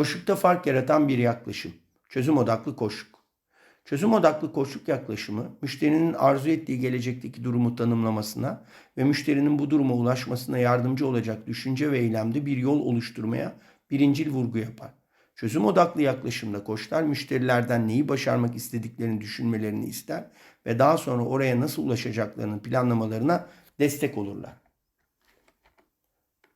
Koşlukta fark yaratan bir yaklaşım. Çözüm odaklı koşluk. Çözüm odaklı koşluk yaklaşımı, müşterinin arzu ettiği gelecekteki durumu tanımlamasına ve müşterinin bu duruma ulaşmasına yardımcı olacak düşünce ve eylemde bir yol oluşturmaya birincil vurgu yapar. Çözüm odaklı yaklaşımda koçlar müşterilerden neyi başarmak istediklerini düşünmelerini ister ve daha sonra oraya nasıl ulaşacaklarının planlamalarına destek olurlar.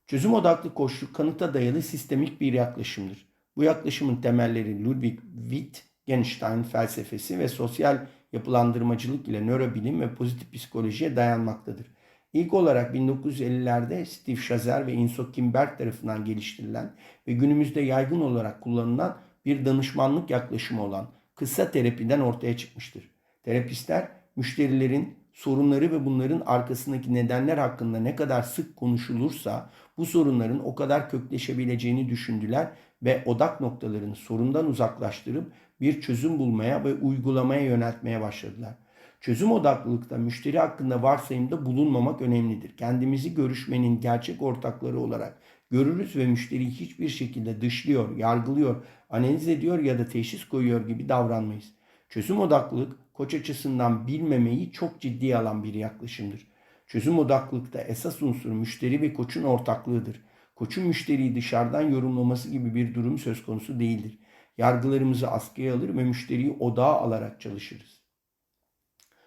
Çözüm odaklı koçluk kanıta dayalı sistemik bir yaklaşımdır. Bu yaklaşımın temelleri Ludwig Wittgenstein felsefesi ve sosyal yapılandırmacılık ile nörobilim ve pozitif psikolojiye dayanmaktadır. İlk olarak 1950'lerde Steve Shazer ve Inso Kimberg tarafından geliştirilen ve günümüzde yaygın olarak kullanılan bir danışmanlık yaklaşımı olan kısa terapiden ortaya çıkmıştır. Terapistler müşterilerin sorunları ve bunların arkasındaki nedenler hakkında ne kadar sık konuşulursa bu sorunların o kadar kökleşebileceğini düşündüler ve odak noktalarını sorundan uzaklaştırıp bir çözüm bulmaya ve uygulamaya yöneltmeye başladılar. Çözüm odaklılıkta müşteri hakkında varsayımda bulunmamak önemlidir. Kendimizi görüşmenin gerçek ortakları olarak görürüz ve müşteriyi hiçbir şekilde dışlıyor, yargılıyor, analiz ediyor ya da teşhis koyuyor gibi davranmayız. Çözüm odaklılık koç açısından bilmemeyi çok ciddiye alan bir yaklaşımdır. Çözüm odaklılıkta esas unsur müşteri ve koçun ortaklığıdır. Koçun müşteriyi dışarıdan yorumlaması gibi bir durum söz konusu değildir. Yargılarımızı askıya alır ve müşteriyi odağa alarak çalışırız.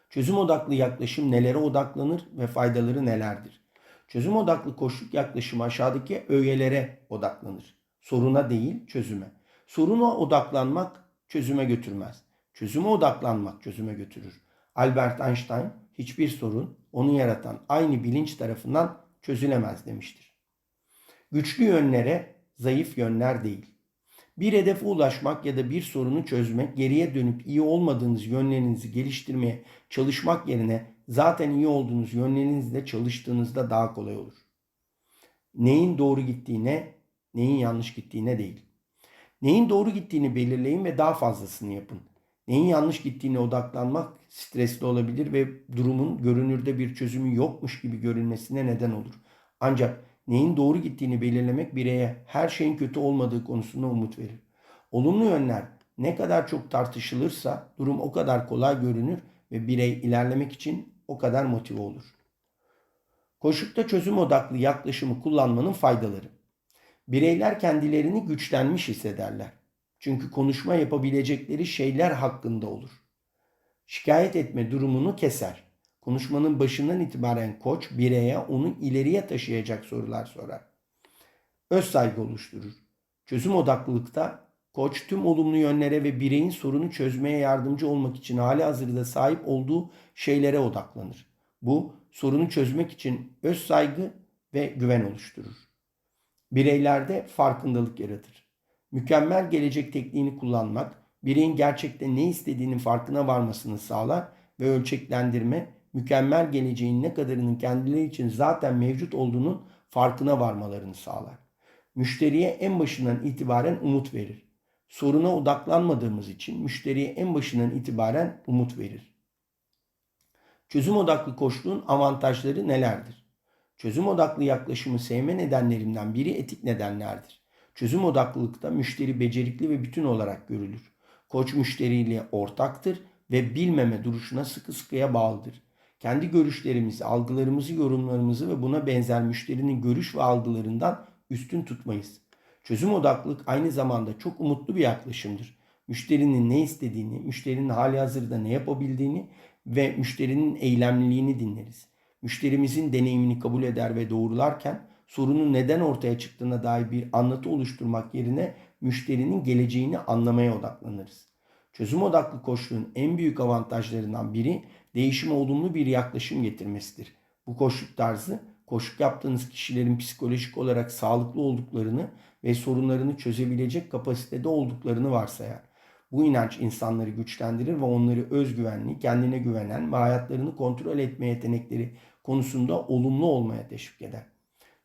Çözüm odaklı yaklaşım nelere odaklanır ve faydaları nelerdir? Çözüm odaklı koşluk yaklaşımı aşağıdaki öğelere odaklanır. Soruna değil, çözüme. Soruna odaklanmak çözüme götürmez. Çözüme odaklanmak çözüme götürür. Albert Einstein hiçbir sorun onu yaratan aynı bilinç tarafından çözülemez demiştir. Güçlü yönlere zayıf yönler değil. Bir hedefe ulaşmak ya da bir sorunu çözmek, geriye dönüp iyi olmadığınız yönlerinizi geliştirmeye çalışmak yerine zaten iyi olduğunuz yönlerinizle çalıştığınızda daha kolay olur. Neyin doğru gittiğine, neyin yanlış gittiğine değil. Neyin doğru gittiğini belirleyin ve daha fazlasını yapın. Neyin yanlış gittiğine odaklanmak stresli olabilir ve durumun görünürde bir çözümü yokmuş gibi görünmesine neden olur. Ancak neyin doğru gittiğini belirlemek bireye her şeyin kötü olmadığı konusunda umut verir. Olumlu yönler ne kadar çok tartışılırsa durum o kadar kolay görünür ve birey ilerlemek için o kadar motive olur. Koşukta çözüm odaklı yaklaşımı kullanmanın faydaları. Bireyler kendilerini güçlenmiş hissederler. Çünkü konuşma yapabilecekleri şeyler hakkında olur. Şikayet etme durumunu keser. Konuşmanın başından itibaren koç bireye onu ileriye taşıyacak sorular sorar. Öz saygı oluşturur. Çözüm odaklılıkta koç tüm olumlu yönlere ve bireyin sorunu çözmeye yardımcı olmak için hali hazırda sahip olduğu şeylere odaklanır. Bu sorunu çözmek için öz saygı ve güven oluşturur. Bireylerde farkındalık yaratır. Mükemmel gelecek tekniğini kullanmak, bireyin gerçekten ne istediğinin farkına varmasını sağlar ve ölçeklendirme, mükemmel geleceğin ne kadarının kendileri için zaten mevcut olduğunun farkına varmalarını sağlar. Müşteriye en başından itibaren umut verir. Soruna odaklanmadığımız için müşteriye en başından itibaren umut verir. Çözüm odaklı koçluğun avantajları nelerdir? Çözüm odaklı yaklaşımı sevme nedenlerimden biri etik nedenlerdir. Çözüm odaklılıkta müşteri becerikli ve bütün olarak görülür. Koç müşteriyle ortaktır ve bilmeme duruşuna sıkı sıkıya bağlıdır. Kendi görüşlerimizi, algılarımızı, yorumlarımızı ve buna benzer müşterinin görüş ve algılarından üstün tutmayız. Çözüm odaklılık aynı zamanda çok umutlu bir yaklaşımdır. Müşterinin ne istediğini, müşterinin hali hazırda ne yapabildiğini ve müşterinin eylemliliğini dinleriz. Müşterimizin deneyimini kabul eder ve doğrularken sorunun neden ortaya çıktığına dair bir anlatı oluşturmak yerine müşterinin geleceğini anlamaya odaklanırız. Çözüm odaklı koçluğun en büyük avantajlarından biri değişime olumlu bir yaklaşım getirmesidir. Bu koçluk tarzı koçluk yaptığınız kişilerin psikolojik olarak sağlıklı olduklarını ve sorunlarını çözebilecek kapasitede olduklarını varsayar. Bu inanç insanları güçlendirir ve onları özgüvenli, kendine güvenen ve hayatlarını kontrol etme yetenekleri konusunda olumlu olmaya teşvik eder.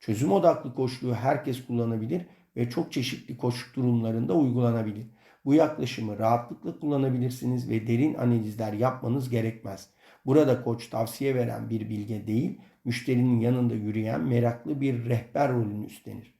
Çözüm odaklı koçluğu herkes kullanabilir ve çok çeşitli koçluk durumlarında uygulanabilir. Bu yaklaşımı rahatlıkla kullanabilirsiniz ve derin analizler yapmanız gerekmez. Burada koç tavsiye veren bir bilge değil, müşterinin yanında yürüyen meraklı bir rehber rolünü üstlenir.